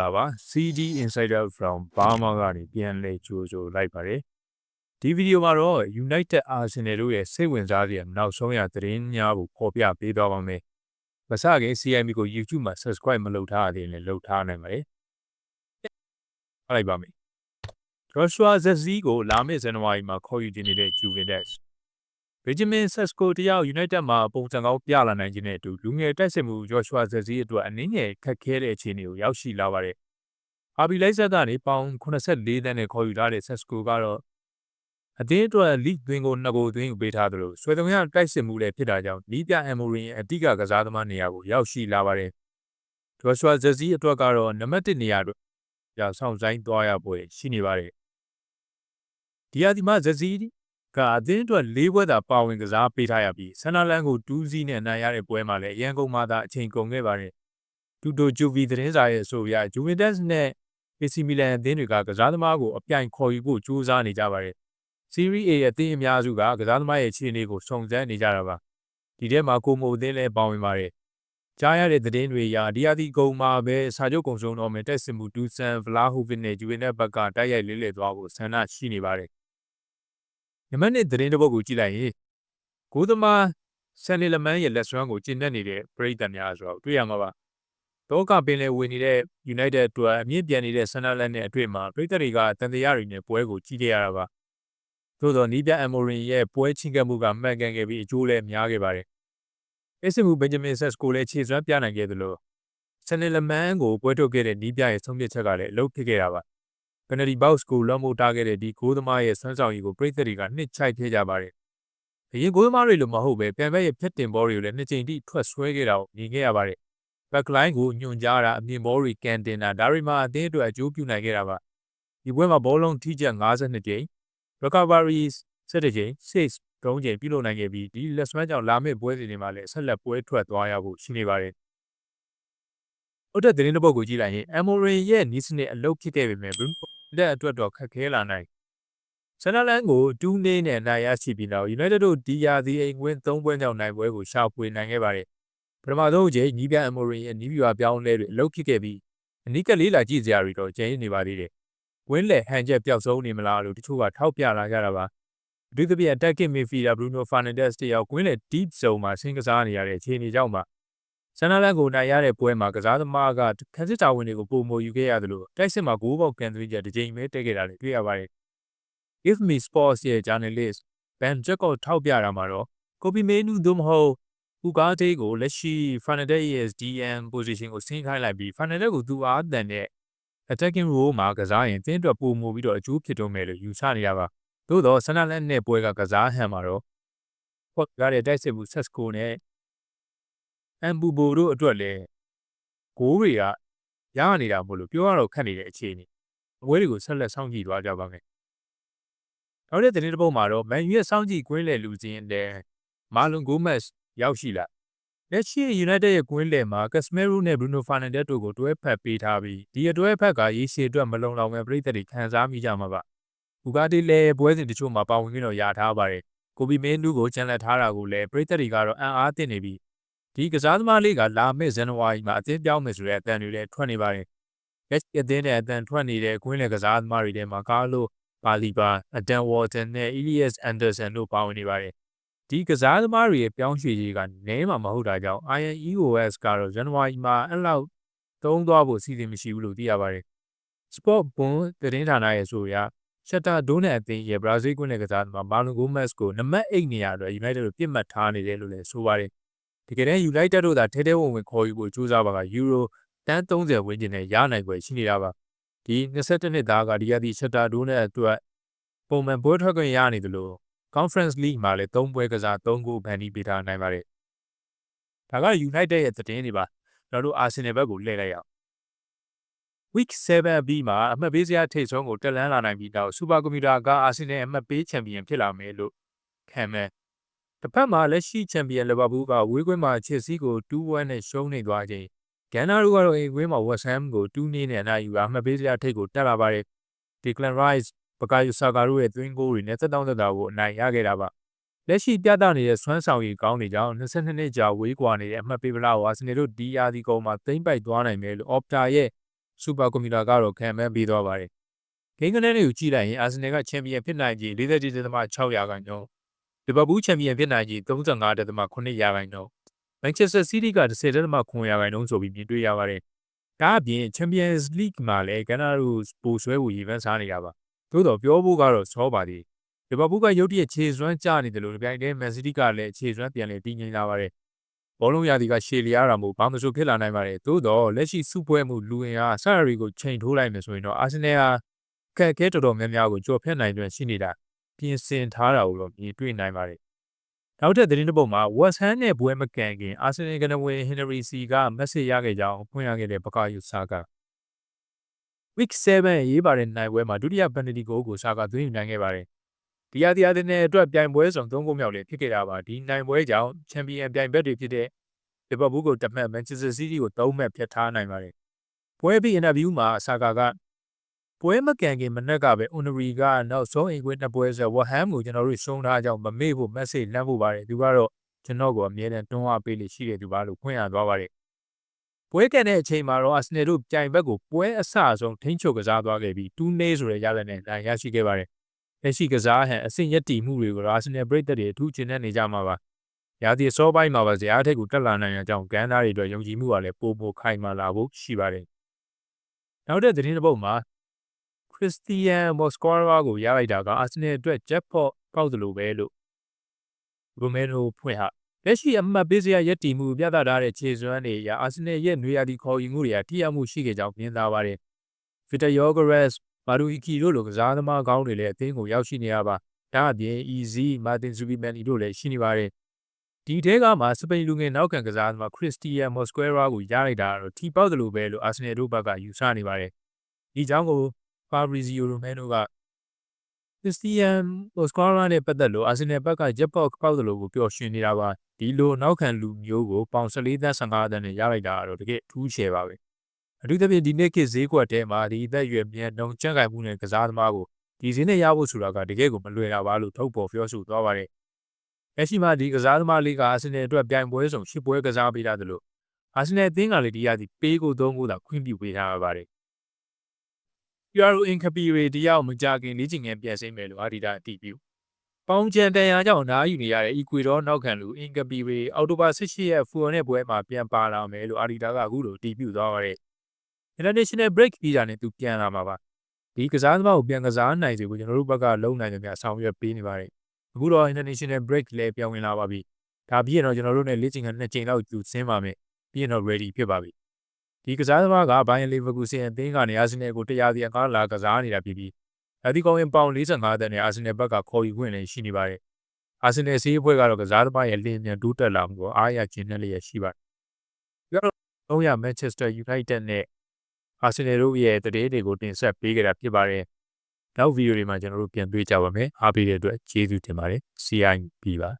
လာပါ CD Insider from Burma ကနေပြန်လည်ကြိုဆိုလိုက်ပါတယ်ဒီဗီဒီယိုမှာတော့ United Arsenal တို့ရဲ့စိတ်ဝင်စားစရာနောက်ဆုံးရသတင်းများကိုဖော်ပြပေးသွားပါမယ်မစခင် CMB ကို YouTube မှာ subscribe မလုပ်ထားသေးရင်လည်းလုပ်ထားနိုင်ပါတယ်အားလိုက်ပါမယ် Joshua Zexi ကိုလာမယ့်ဇန်နဝါရီမှာခေါ်ယူတင်နေတဲ့ Juventus Benjamin Sesko တယောက် United မှာပုံစံကောင်းပြလာနိုင်ခြင်းနဲ့အတူလူငယ်တိုက်စစ်မှု Joshua Zexi အတွက်အနည်းငယ်ခက်ခဲတဲ့အခြေအနေကိုရောက်ရှိလာပါတယ်။ RB လိုက်ဆက်ကနေပေါင်84တန်းနဲ့ခေါ်ယူထားတဲ့ Sesko ကတော့အသင်းအတွက် league သွင်းကိုနှစ်ကိုသွင်းယူပေးထားသလိုဆွေသမယတိုက်စစ်မှုလည်းဖြစ်တာကြောင့်နီးပြ Amorim ရဲ့အတိကကစားသမားနေရာကိုရောက်ရှိလာပါတယ်။ Joshua Zexi အတွက်ကတော့နံပါတ်1နေရာအတွက်ကြာဆောင်ဆိုင်သွားရပွဲရှိနေပါတယ်။ဒီအဒီမှာ Zexi ကအသင်းအတွက်၄ဘွဲသာပါဝင်ကစားပေးထားရပြီးဆန်နာလန်ကိုတူးစီးနဲ့နိုင်ရတဲ့ပွဲမှာလည်းရန်ကုန်မှာသာအချိန်ကုန်ခဲ့ပါတယ်။တူတိုဂျူဗီသတင်းစာရဲ့အဆိုအရဂျူဗင်တက်စ်နဲ့ AC မီလန်အသင်းတွေကကစားသမားကိုအပြိုင်ခေါ်ယူဖို့ကြိုးစားနေကြပါတယ်။ Serie A ရဲ့အသင်းအများစုကကစားသမားရဲ့အခြေအနေကိုစုံစမ်းနေကြတာပါ။ဒီထဲမှာကိုမိုအသင်းလည်းပါဝင်ပါတယ်။ကြားရတဲ့သတင်းတွေအရဒီယာဒီကုံမှာပဲစာချုပ်ကုန်ဆုံးတော့မယ်တက်စင်မှုဒူဆန်ဗလာဟူဗစ်နဲ့ဂျူဗင်တက်ဘက်ကတိုက်ရိုက်လေးလေသွားဖို့ဆန္ဒရှိနေပါတယ် နံပါတ်1သတင်းတစ်ပုဒ်ကိုကြည့်လိုက်ရင်ကိုသမားဆန်နီလမန်ရဲ့လက်စွမ်းကိုကျင့်တတ်နေတဲ့ပရိသတ်များဆိုတော့တွေ့ရမှာပါတော့ကပင်လေဝင်နေတဲ့ United အတွက်အမြင့်ပြန်နေတဲ့ Sunderland နဲ့အတွေ့မှာပရိသတ်တွေကတန်တရားတွေနဲ့ပွဲကိုကြည့်ကြရတာပါသို့တော့နီးပြအမိုရင်ရဲ့ပွဲချင်းကပ်မှုကမှန်ကန်ခဲ့ပြီးအကျိုးလည်းများခဲ့ပါတယ်အစ်စမှုဘင်ဂျမင်ဆက်စ်ကိုလည်းခြေစွမ်းပြနိုင်ခဲ့သလိုဆန်နီလမန်ကိုပွဲထုတ်ခဲ့တဲ့နီးပြရဲ့ဆုံးဖြတ်ချက်ကလည်းအလုပ်ဖြစ်ခဲ့တာပါ ပယ်နတီဘောက်စ်ကိုလွှမ်းမိုးထားခဲ့တဲ့ဒီဂိုးသမားရဲ့ဆွမ်းဆောင်ရည်ကိုပရိသတ်တွေကနှစ်ချိုက်ခဲ့ကြပါတယ်။အရင်ဂိုးသမားတွေလိုမဟုတ်ပဲပြန်ဘက်ရဲ့ဖြတ်တင်ဘောတွေကိုလည်းနှစ်ချိန်ထိထွက်ဆွဲခဲ့တာကိုမြင်ခဲ့ရပါတယ်။ဘက်ကလိုင်းကိုညွန်ကြားတာအမြင်ဘောတွေကန်တင်တာဒါတွေမှာအသင်းအတွက်အကျိုးပြုနိုင်ခဲ့တာပါ။ဒီပွဲမှာဘောလုံးထိချက်52ကြိမ် recoveries 17ကြိမ် saves 3ကြိမ်ပြုလုပ်နိုင်ခဲ့ပြီးဒီလက်စွမ်းကြောင့်လာမယ့်ပွဲစဉ်တွေမှာလည်းဆက်လက်ပွဲထွက်သွားရဖို့ရှိနေပါတယ်။ဟုတ်တဲ့သတင်းတစ်ပုဒ်ကိုကြည့်လိုက်ရင် Amorim ရဲ့နီးစနစ်အလုပ်ဖြစ်ခဲ့ပေမဲ့ Bruno လက်အတွက်တော့ခက်ခဲလာနိုင်ဆန်နလန်ကိုတူးနေနဲ့နိုင်ရရှိပြီးနောက် United တို့ဒီယာဒီအိမ်ဝင်၃ပွဲကြောင့်နိုင်ပွဲကိုရှာဖွေနိုင်ခဲ့ပါတယ်ပထမဆုံးအချိန်ညီးပြအမိုရင်ရဲ့နီးပြွာပြောင်းလဲတွေအလုပ်ဖြစ်ခဲ့ပြီးအနီးကလေးလာကြည့်စရာတွေတော့ကျင်းနေပါသေးတယ်ဝင်းလက်ဟန်ချက်ပျောက်ဆုံးနေမလားလို့တချို့ကထောက်ပြလာကြတာပါအထူးသဖြင့် attacking midfielder Bruno Fernandes တယောက်ကွင်းလက် deep zone မှာဆင်းကစားနေရတဲ့အခြေအနေကြောင့်ပါ ဆန်နာလန်ကိုနိုင်ရတဲ့ပွဲမှာကစားသမားကခန်းစစ်တာဝန်တွေကိုပုံမယူခဲ့ရတယ်လို့တိုက်စစ်မှာဂိုးပေါက်ကန်သွင်းချက်တစ်ကြိမ်ပဲတက်ခဲ့တာလည်းတွေ့ရပါတယ်။ Give Me Sports ရဲ့ journalist Ben Jacob ထောက်ပြတာမှာတော့ Kobe Menu သို့မဟုတ်ဥကားတေးကိုလက်ရှိ Fernandez ရဲ့ DM position ကိုဆင်းခိုင်းလိုက်ပြီး Fernandez ကိုသူအားတန်တဲ့ attacking role မှာကစားရင်တင်းအတွက်ပုံမူပြီးတော့အကျိုးဖြစ်တော့မယ်လို့ယူဆနေတာပါ။သို့တော့ဆန်နာလန်နဲ့ပွဲကကစားဟန်မှာတော့ Port ကတဲ့တိုက်စစ်မှု Sesco နဲ့ အမ်ဘူဘိုတို့အတွက်လည်းဂိုးတွေကရနေတာမို့လို့ပြောရတော့ခက်နေတဲ့အခြေအနေအပွဲတွေကိုဆက်လက်စောင့်ကြည့်သွားကြပါမယ်။နောက်တဲ့သတင်းတစ်ပုဒ်မှာတော့မန်ယူရဲ့စောင့်ကြည့်ကွင်းလယ်လူစင်းတဲ့မာလွန်ဂိုမက်စ်ရောက်ရှိလာလက်ရှိ United ရဲ့ကွင်းလယ်မှာ Casemiro နဲ့ Bruno Fernandes တို့ကိုတွဲဖက်ပေးထားပြီးဒီအတွဲဖက်ကရေရှည်အတွက်မလုံလောက်မဲ့ပြည်သက်တွေခံစားမိကြမှာပါ။ဘူကာတီလည်းပွဲစဉ်တချို့မှာပါဝင်ပြီးတော့ရထားပါတယ်။ကိုဘီမင်းနူးကိုချန်လက်ထားတာကိုလည်းပြည်သက်တွေကတော့အံ့အားသင့်နေပြီး ဒီကစားသမားလေးကလာမယ့်ဇန်နဝါရီမှာအသင်းပြောင်းမယ်ဆိုတဲ့အတန်တွေလည်းထွက်နေပါတယ်။ရက်အသင်းနဲ့အတန်ထွက်နေတဲ့ကွင်းလယ်ကစားသမားတွေထဲမှာကားလို့ပါလီပါအဒန်ဝေါ်တန်နဲ့အီလီယက်အန်ဒါဆန်တို့ပါဝင်နေပါတယ်။ဒီကစားသမားတွေရဲ့ပြောင်းရွှေ့ရေးကနည်းမှာမဟုတ်တာကြောင့် INEOS ကတော့ဇန်နဝါရီမှာအဲ့လောက်သုံးသွားဖို့စီစဉ်မရှိဘူးလို့သိရပါတယ်။ Sport Bun သတင်းဌာနရဲ့ဆိုရရှက်တာဒိုးနဲ့အသင်းရဲ့ဘရာဇီးကွင်းလယ်ကစားသမားမာလွန်ဂိုမက်စ်ကိုနံပါတ်8နေရာအတွက် United တို့ပြစ်မှတ်ထားနေတယ်လို့လည်းဆိုပါတယ် တကယ်တမ်း United တို့သာထဲထဲဝင်ဝင်ခေါ်ယူဖို့ကြိုးစားပါက Euro တန်း30ဝန်းကျင်နဲ့ရနိုင်ွယ်ရှိနေတာပါဒီ22နှစ်သားကဒီရသည့်ချက်တာဒိုးနဲ့အတွက်ပုံမှန်ပွဲထွက်ခွင့်ရနေတယ်လို့ Conference League မှာလည်း3ပွဲကစား3ဂိုးဖန်တီးပေးထားနိုင်ပါတယ်ဒါက United ရဲ့သတင်းတွေပါကျွန်တော်တို့ Arsenal ဘက်ကိုလှည့်လိုက်ရအောင် Week 7အပြီးမှာအမှတ်ပေးစရာထိတ်ဆုံးကိုတက်လန်းလာနိုင်ပြီးတော့ Super Computer က Arsenal အမှတ်ပေးချန်ပီယံဖြစ်လာမယ်လို့ခံမှန်း တစ်ဖက်မှာလက်ရှိချန်ပီယံလီဗာပူးကဝေးကွင်းမှာချယ်ဆီကို2-1နဲ့ရှုံးနေသွားချိန်ဂန်နာတို့ကတော့အိမ်ကွင်းမှာဝက်ဆမ်ကို2-2နဲ့အနိုင်ယူတာမှတ်ပေးစရာထိတ်ကိုတက်လာပါတယ်ဒီကလန်ရိုက်စ်ဘကာယိုဆာကာတို့ရဲ့သွင်းဂိုးတွေနဲ့သက်တောင့်သက်သာကိုအနိုင်ရခဲ့တာပါလက်ရှိပြသနေတဲ့ဆွမ်းဆောင်ရည်ကောင်းနေကြောင်း22နှစ်ကြာဝေးကွာနေတဲ့အမှတ်ပေးပလာကိုအာဆင်နယ်တို့ဒီယာဒီကုန်းမှာသိမ့်ပိုက်သွားနိုင်မယ်လို့ Opta ရဲ့စူပါကွန်ပျူတာကတော့ခံမှန်းပေးသွားပါတယ်ဂိမ်းကနေတွေကိုကြည့်လိုက်ရင်အာဆင်နယ်ကချန်ပီယံဖြစ်နိုင်ခြေ41.6ရာခိုင်နှုန်း လီဗာပူးချန်ပီယံဖြစ်နိုင်ခြေ35.9ရာခိုင်နှုန်းမန်ချက်စတာစီးတီးက10.9ရာခိုင်နှုန်းဆိုပြီးမြင်တွေ့ရပါတယ်ဒါအပြင် Champions League မှာလည်းကနာတို့ပိုဆွဲဖို့ရည်မှန်းစားနေတာပါသို့တော့ပြောဖို့ကတော့စောပါသေးလီဗာပူးကရုတ်တရက်ခြေစွမ်းကျနေတယ်လို့ဒီပိုင်းတည်းမန်စီးတီးကလည်းခြေစွမ်းပြန်လည်တည်ငြိမ်လာပါတယ်ဘောလုံးရာသီကရှေလျားတာမို့ဘာမှမဆိုဖြစ်လာနိုင်ပါတယ်သို့တော့လက်ရှိစုပွဲမှုလူဝင်အားဆာရီကိုချိန်ထိုးလိုက်မယ်ဆိုရင်တော့အာဆင်နယ်ဟာခက်ခဲတော်တော်များများကိုကြော်ဖြတ်နိုင်တွင်ရှိနေတာ ပြင်ဆင်ထားတာကိုတော့မြင်တွေ့နိုင်ပါတယ်နောက်ထပ်သတင်းတစ်ပုဒ်မှာ West Ham နဲ့ပွဲမကန်ခင်အာဆင်နယ်ကနဝင် Henry C ကမက်ဆေ့ရခဲ့ကြောင်းဖွင့်ရခဲ့တဲ့ဘကာယူဆာက Week 7ရေးပါတဲ့နိုင်ပွဲမှာဒုတိယပန်နတီဂိုးကိုဆာကသွင်းယူနိုင်ခဲ့ပါတယ်ဒီယာဒီယာတဲ့အတွက်ပြိုင်ပွဲဆောင်၃ဂိုးမြောက်လည်းဖြစ်ခဲ့တာပါဒီနိုင်ပွဲကြောင့်ချန်ပီယံပြိုင်ဘက်တွေဖြစ်တဲ့လီဗာပူးကိုတမတ်မန်ချက်စတာစီးတီးကို၃မှတ်ဖျက်ထားနိုင်ပါတယ်ပွဲပြီးအင်တာဗျူးမှာဆာကာက ပွဲမကန်ခင်မနက်ကပဲ Unry ကနောက်ဆုံးအိမ်ခွင်းနှစ်ပွဲဆက်ဝဟမ်ကိုကျွန်တော်တို့ရှုံးထားကြောင်းမမေ့ဖို့ message လမ်းဖို့ပါတယ်သူကတော့ကျွန်တော်ကိုအမြဲတမ်းတွန်းအားပေးလို့ရှိတဲ့သူပါလို့ဖွင့်ရသွားပါတယ်ပွဲကန်တဲ့အချိန်မှာတော့ Arsenal တို့ပြိုင်ဘက်ကိုပွဲအဆအဆုံးထိန်းချုပ်ကစားသွားခဲ့ပြီး2-0ဆိုတဲ့ရလဒ်နဲ့နိုင်ရရှိခဲ့ပါတယ်လက်ရှိကစားဟန်အဆင့်ရက်တည်မှုတွေကို Arsenal ပြည်သက်တွေအထူးကျင်းနေကြမှာပါရာသီစောပိုင်းမှာပါဇရာထက်ကိုတက်လာနိုင်တဲ့အကြောင်းကန်သားတွေအတွက်ယုံကြည်မှုကလည်းပိုမိုခိုင်မာလာဖို့ရှိပါတယ်နောက်တဲ့သတင်းတစ်ပုဒ်မှာ ခရစ္စတီယန်မော်စကွာရာကိုရလိုက်တာကအာဆင်နယ်အတွက်ဂျက်ပေါ့ကောက်တယ်လို့ပဲလို့ရိုမဲနိုဖွင့်ဟာလက်ရှိအမှတ်ပေးစရာရည်တည်မှုပြသထားတဲ့ခြေစွမ်းတွေအရအာဆင်နယ်ရဲ့နွေရာသီခေါ်ယူမှုတွေကထိရောက်မှုရှိခဲ့ကြောင်းမြင်သာပါတယ်ဗီတာယောဂရက်စ်မာဒူအီကီတို့လိုကစားသမားကောင်းတွေလည်းအသင်းကိုရောက်ရှိနေရပါဒါအပြင် easy မာတင်ဇူဘီမန်နီတို့လည်းရှိနေပါတယ်ဒီထဲကမှစပိန်လူငယ်နောက်ခံကစားသမားခရစ္စတီယန်မော်စကွဲရာကိုရလိုက်တာတော့ထီပေါက်တယ်လို့ပဲလို့အာဆင်နယ်တို့ဘက်ကယူဆနေပါတယ်ဒီကြောင့်ကို Fabrizio Romano က Christian Oscara နဲ့ပတ်သက်လို့အာဆင်နယ်ဘက်ကရက်ပေါက်ပေါက်တယ်လို့ကိုပျော်ရွှင်နေတာပါဒီလိုနောက်ခံလူမျိုးကိုပေါင်14သန်း15သန်းနဲ့ရလိုက်တာတော့တကယ်ထူးချယ်ပါပဲအထူးသဖြင့်ဒီနေ့ခေတ်ဈေးကွက်ထဲမှာဒီအသက်အရွယ်မြန်နှုံကြက်ကိုင်မှုနဲ့ကစားသမားကိုဒီဈေးနဲ့ရဖို့ဆိုတာကတကယ်ကိုမလွယ်တာပါလို့ထုတ်ပေါ်ပြောဆိုသွားပါတယ်လက်ရှိမှာဒီကစားသမားလေးကအာဆင်နယ်အတွက်ပြိုင်ပွဲဆောင်ရှစ်ပွဲကစားပေးတာတယ်လို့အာဆင်နယ်အသင်းကလည်းဒီရသည်ပေးကိုသုံးကိုသာခွင့်ပြုပေးထားပါတယ် Piero Inkapire တယောက်မကြခင်လေ့ကျင့်ခန်းပြန်ဆင်းမယ်လို့အာဒီတာအတည်ပြုပေါင်ချန်တန်ရာကြောင့်နားယူနေရတဲ့ Ecuador နောက်ခံလူ Inkapire အောက်တိုဘာ18ရက်ဖူနဲ့ပွဲမှာပြန်ပါလာမယ်လို့အာဒီတာကအခုလိုအတည်ပြုသွားပါတယ် International break ပြီးတာနဲ့သူပြန်လာမှာပါဒီကစားသမားကိုပြန်ကစားနိုင်စေဖို့ကျွန်တော်တို့ဘက်ကလုံနိုင်တယ်များဆောင်ရွက်ပေးနေပါတယ်အခုတော့ international break လည်းပြောင်းဝင်လာပါပြီဒါပြီးရင်တော့ကျွန်တော်တို့နဲ့လေ့ကျင့်ခန်းနှစ်ကြိမ်လောက်ကျူဆင်းပါမယ်ပြီးရင်တော့ ready ဖြစ်ပါပြီ ဒီကစားသမားကဘိုင်ယန်လီဗာပူးဆင်အသင်းကနေအာဆင်နယ်ကိုတရားစီအကားလာကစားနေတာဖြစ်ပြီးအဲဒီကောင်ရင်ပေါင်45တန်းနဲ့အာဆင်နယ်ဘက်ကခေါ်ယူခွင့်လည်းရှိနေပါတယ်အာဆင်နယ်စီးအဖွဲ့ကတော့ကစားသမားရဲ့လင်းမြန်တိုးတက်လာမှုကိုအားရကျင်းနေလျက်ရှိပါတယ်ပြီးတော့300 Manchester United နဲ့အာဆင်နယ်တို့ရဲ့တရေတွေကိုတင်ဆက်ပေးကြတာဖြစ်ပါတယ်နောက်ဗီဒီယိုတွေမှာကျွန်တော်တို့ပြန်တွေ့ကြပါမယ်အားပေးတဲ့အတွက်ကျေးဇူးတင်ပါတယ် CIP ပါ